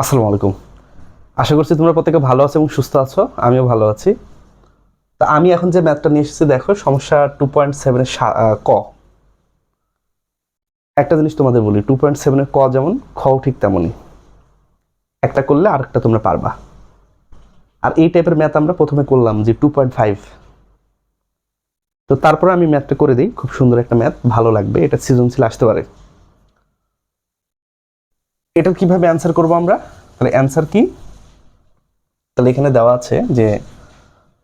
আসসালামু আলাইকুম। আশা করছি তোমরা প্রত্যেকে ভালো আছো এবং সুস্থ আছো, আমিও ভালো আছি। তা আমি এখন যে ম্যাথটা নিয়ে এসেছি, দেখো, সমস্যা টু পয়েন্ট সেভেনের ক। একটা জিনিস তোমাদের বলি টু পয়েন্ট সেভেনের ক যেমন, খও ঠিক তেমনই। একটা করলে আরেকটা তোমরা পারবা। আর এই টাইপের ম্যাথ আমরা প্রথমে করলাম যে টু পয়েন্ট ফাইভ তো তারপরে আমি ম্যাথটা করে দিই, খুব সুন্দর একটা ম্যাথ, ভালো লাগবে, এটা সৃজনশীল আসতে পারে। এটার কীভাবে অ্যান্সার করব আমরা? তাহলে অ্যান্সার কি? তাহলে এখানে দেওয়া আছে যে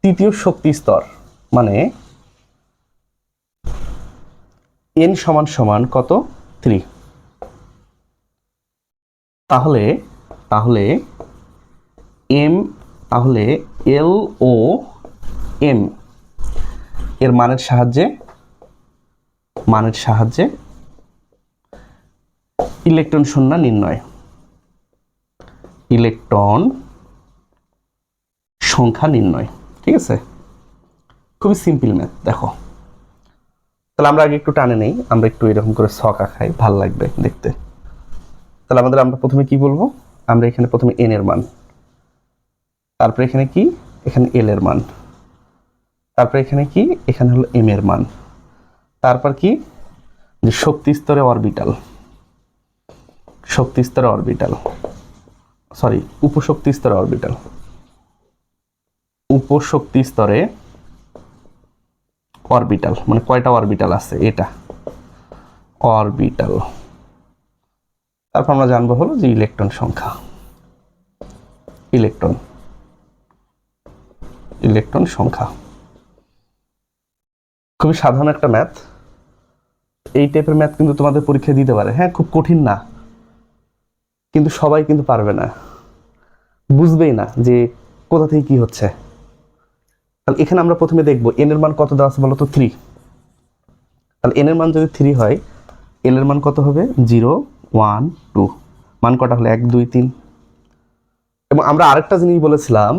তৃতীয় শক্তি স্তর মানে এন সমান সমান কত? থ্রি তাহলে তাহলে এম তাহলে এল ও এম এর মানের সাহায্যে মানের সাহায্যে ইলেকট্রন শূন্য নির্ণয়। ইলেকট্রন সংখ্যা নির্ণয়, ঠিক আছে? খুবই সিম্পল ম্যাথ দেখো। তাহলে আমরা আগে একটু টানে নেই, আমরা একটু এরকম করে ছকা খাই, ভালো লাগবে দেখতে। তাহলে আমাদের আমরা প্রথমে কি বলব? আমরা এখানে প্রথমে এন এর মান। তারপরে এখানে কি? এখানে এল এর মান। তারপরে এখানে কি? এখানে হলো এম এর মান। তারপর কি? যে শক্তি স্তরে অরবিটাল শক্তি স্তরে অরবিটাল সরি উপশক্তি স্তরে অরবিটাল উপশক্তি স্তরে অরবিটাল মানে কয়টা অরবিটাল আছে? এটা। অরবিটাল তারপর আমরা জানব হলো যে ইলেকট্রন সংখ্যা। ইলেকট্রন ইলেকট্রন সংখ্যা। খুবই সাধারণ একটা ম্যাথ এই টাইপের ম্যাথ কিন্তু তোমাদের পরীক্ষায় দিতে পারে। হ্যাঁ খুব কঠিন না। কিন্তু সবাই কিন্তু পারবে না। বুঝবেই না যে কোথা থেকে কি হচ্ছে। তাহলে এখানে আমরা প্রথমে দেখব এন এর মান কত দেওয়া আছে বলো তো থ্রি তাহলে এন এর মান যদি থ্রি হয় এল এর মান কত হবে? জিরো ওয়ান টু মান কটা হলো? এক, দুই, তিন। এবং আমরা আরেকটা জিনিস বলেছিলাম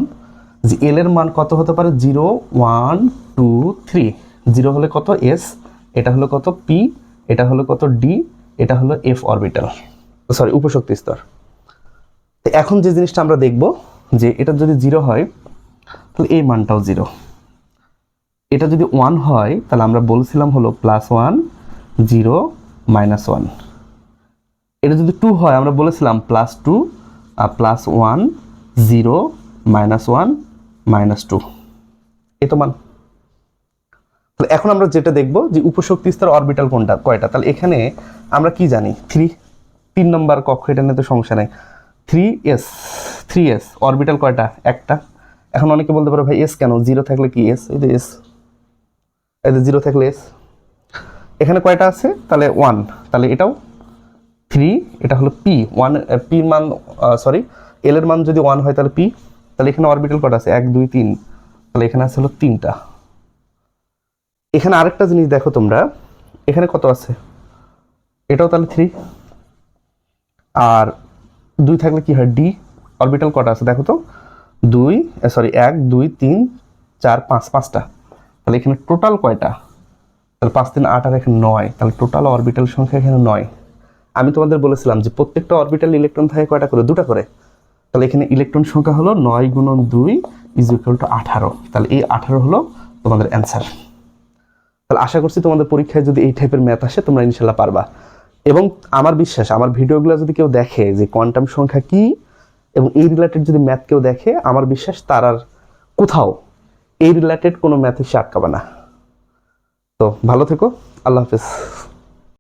যে এল এর মান কত হতে পারে? Zero one two three zero হলে কত? এস এটা হলো কত? পি এটা হলো কত? ডি এটা হলো এফ অরবিটাল সরি উপশক্তি স্তর। তো এখন যে জিনিসটা আমরা দেখব, যে এটা যদি জিরো হয়, তাহলে এই মানটাও জিরো। এটা যদি ওয়ান হয়, তাহলে আমরা বলছিলাম হলো plus one zero minus one এটা যদি টু হয়, আমরা বলেছিলাম প্লাস টু আর plus one zero minus one minus two এ তো মান। তাহলে এখন আমরা যেটা দেখব, যে উপশক্তি স্তর অরবিটাল কোনটা, কয়টা? তাহলে এখানে আমরা কি জানি? থ্রি তিন নম্বর কক্ষ, এটা নিয়ে তো সমস্যা নেই। Three S three S orbital কয়টা? একটা। এখন অনেকে বলতে পারো, ভাই এস কেন? জিরো থাকলে কি এস এই যে এস এই যে জিরো থাকলে এস এখানে কয়টা আছে? তাহলে ওয়ান তাহলে এটাও থ্রি এটা হলো পি ওয়ান পি মান সরি এল এর মান যদি ওয়ান হয়, তাহলে পি তাহলে এখানে অরবিটাল কটা আছে? এক, দুই, তিন। তাহলে এখানে আছে হলো তিনটা। এখানে আরেকটা জিনিস দেখো তোমরা। এখানে কত আছে? এটাও তাহলে থ্রি আর দুই থাকলে কি হয়? ডি অরবিটাল কটা আছে দেখো তো? দুই সরি এক, দুই, তিন, চার, পাঁচ, পাঁচটা। তাহলে এখানে টোটাল কয়টা? তাহলে পাঁচ, তিন, আট, আর এখানে নয়। তাহলে টোটাল অরবিটাল সংখ্যা এখানে নয়। আমি তোমাদের বলেছিলাম যে প্রত্যেকটা অরবিটাল ইলেকট্রন থাকে কয়টা করে? দুটা করে। তাহলে এখানে ইলেকট্রন সংখ্যা হলো নয় গুণন দুই ইজ ইকুয়াল টু আঠারো। তাহলে এই আঠারো হলো তোমাদের অ্যান্সার তাহলে আশা করছি তোমাদের পরীক্ষায় যদি এই টাইপের ম্যাথ আসে, তোমরা ইনশাল্লাহ পারবা। এবং আমার বিশ্বাস, আমার ভিডিওগুলো যদি কেউ দেখে যে কোয়ান্টাম সংখ্যা কি এবং এই রিলেটেড যদি ম্যাথ কেউ দেখে, আমার বিশ্বাস তার আর কোথাও এই রিলেটেড কোনো ম্যাথে সে আটকাবে না। তো ভালো থেকো, আল্লাহ হাফেজ।